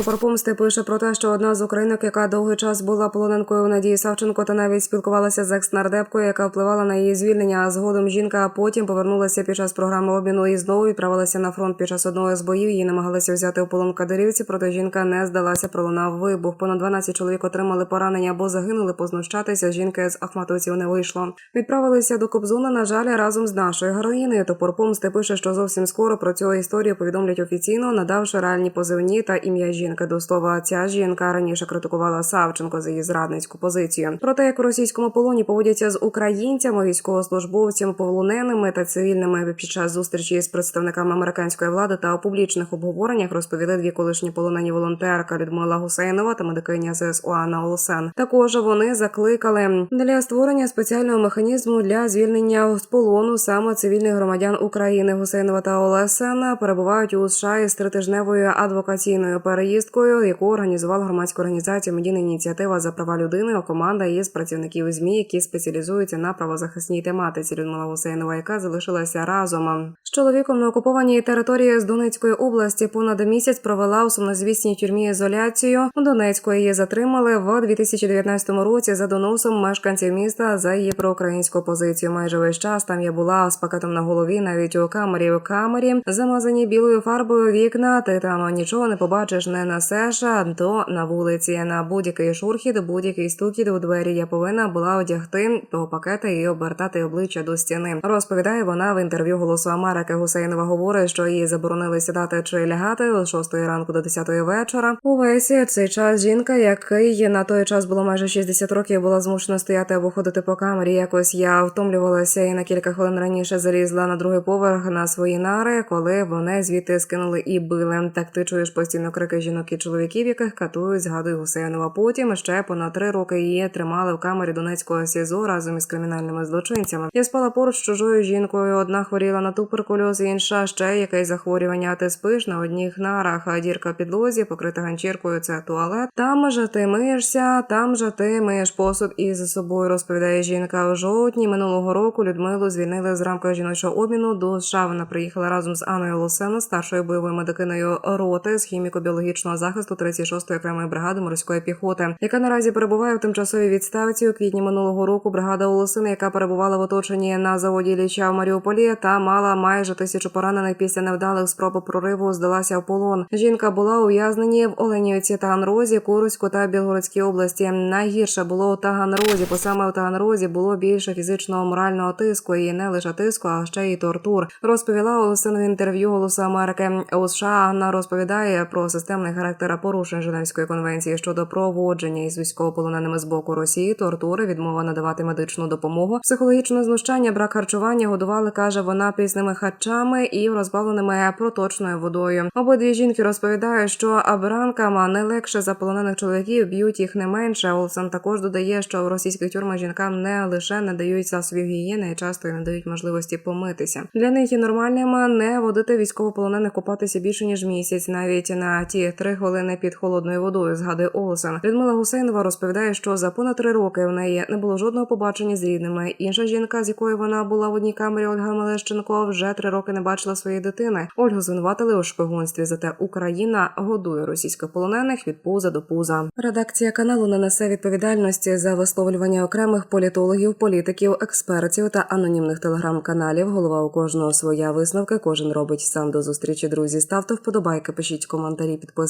Топор помсти пише про те, що одна з українок, яка довгий час була полоненкою Надії Савченко, та навіть спілкувалася з екс-нардепкою, яка впливала на її звільнення. А згодом жінка потім повернулася під час програми обміну і знову відправилася на фронт під час одного з боїв. Її намагалися взяти у полон кадирівці, проте жінка не здалася. Пролунав вибух. Понад 12 чоловік отримали поранення або загинули. Познущатися жінки з Ахматовців не вийшло. Відправилися до Кобзона. На жаль, разом з нашою героїною. Топор помсти пише, що зовсім скоро про цю історію повідомлять офіційно, надавши реальні позивні та ім'я жінки. До слова, ця жінка раніше критикувала Савченко за її зрадницьку позицію. Про те, як у російському полоні поводяться з українцями, військовослужбовцями, полоненими та цивільними під час зустрічі з представниками американської влади та у публічних обговореннях розповіли дві колишні полонені волонтерка Людмила Гусейнова та медикиня ЗСУ Анна Олсен. Також вони закликали для створення спеціального механізму для звільнення з полону саме цивільних громадян України. Гусейнова та Олесена перебувають у США із тритижневою адвокаційною переїздкою, яку організувала громадська організація Медійна ініціатива за права людини. Команда із працівників ЗМІ, які спеціалізуються на правозахисній тематиці. Людмила Гусейнова, яка залишилася разом з чоловіком на окупованій території з Донецької області. Понад місяць провела у сумнозвісній тюрмі ізоляцію. У Донецьку її затримали в 2019 році за доносом мешканців міста за її проукраїнську позицію. Майже весь час там я була з пакетом на голові, навіть у камері у камері, замазані білою фарбою вікна. Ти там нічого не побачиш, не насеш, а то на вулиці. На будь-який шурхіт, будь-який стукіт у двері. Я повинна була одягти того пакета і обертати обличчя до стіни. Розповідає вона в інтерв'ю Голосу Америки. Гусейнова говорить, що їй заборонили сідати чи лягати з 6 ранку до 10 вечора. Увесь цей час жінка, який на той час було майже 60 років, була змушена стояти або ходити по камері. Якось я втомлювалася і на кілька хвилин раніше залізла на другий поверх на свої нари, коли вони звідти скинули і били. Так ти чуєш постійно крики жінок і чоловіків, яких катують, згадує Гусейнова. Потім ще понад три роки її тримали в камері Донецького СІЗО разом із кримінальними злочинцями. Я спала поруч з чужою жінкою. Одна хворіла на туберкульоз, інша ще якесь захворювання. Ти спиш на одніх нарах, а дірка підлозі, покрита ганчіркою. Це туалет. Там же ти миєшся, там же ти миєш посуд і за собою розповідає жінка. У жовтні минулого року Людмилу звільнили з рамкою жіночого обміну. До США вона приїхала разом з Анною Лосено, старшою бойовою медикиною роти з хіміко-біологічного захисту 36-ї окремої бригади морської піхоти, яка наразі перебуває в тимчасовій відставці у квітні минулого року. Бригада Олосини, яка перебувала в оточенні на заводі Ліча в Маріуполі, та мала майже тисячу поранених після невдалих спроб прориву, здалася в полон. Жінка була ув'язнені в Оленівці, Таганрозі, Курську та Білгородській області. Найгірше було у Таганрозі, бо саме у Таганрозі було більше фізичного морального тиску і не лише тиску, а ще й тортур. Розповіла Олесина в інтерв'ю Голосу Америки у США. Анна розповідає про системний характер порушень Женевської конвенції щодо проводження із військовополоненими з боку Росії, тортури, відмова надавати медичну допомогу, психологічне знущання, брак харчування годували, каже вона пісними харчами і розбавленими проточною водою. Обидві жінки розповідають, що абранкам не легше за полонених чоловіків б'ють їх не менше. Олсен також додає, що в російських тюрмах жінкам не лише не дають засобів гігієни, і часто й не дають можливості помитися. Для них є нормальним не водити військовополонених купатися більше ніж місяць, навіть на ті три хвилини під холодною водою. Згадує Олсен. Людмила Гусейнова розповідає, що за понад три роки в неї не було жодного побачення з рідними. Інша жінка, з якою вона була в одній камері, Ольга Малещенко, вже три роки не бачила своєї дитини. Ольгу звинуватили у шпигунстві. Зате Україна годує російських полонених від пуза до пуза. Редакція каналу не несе відповідальності за висловлювання окремих політологів, політиків, експертів та анонімних телеграм-каналів. Голова у кожного своя висновка. Кожен робить сам до зустрічі. Друзі, ставте вподобайки, пишіть коментарі,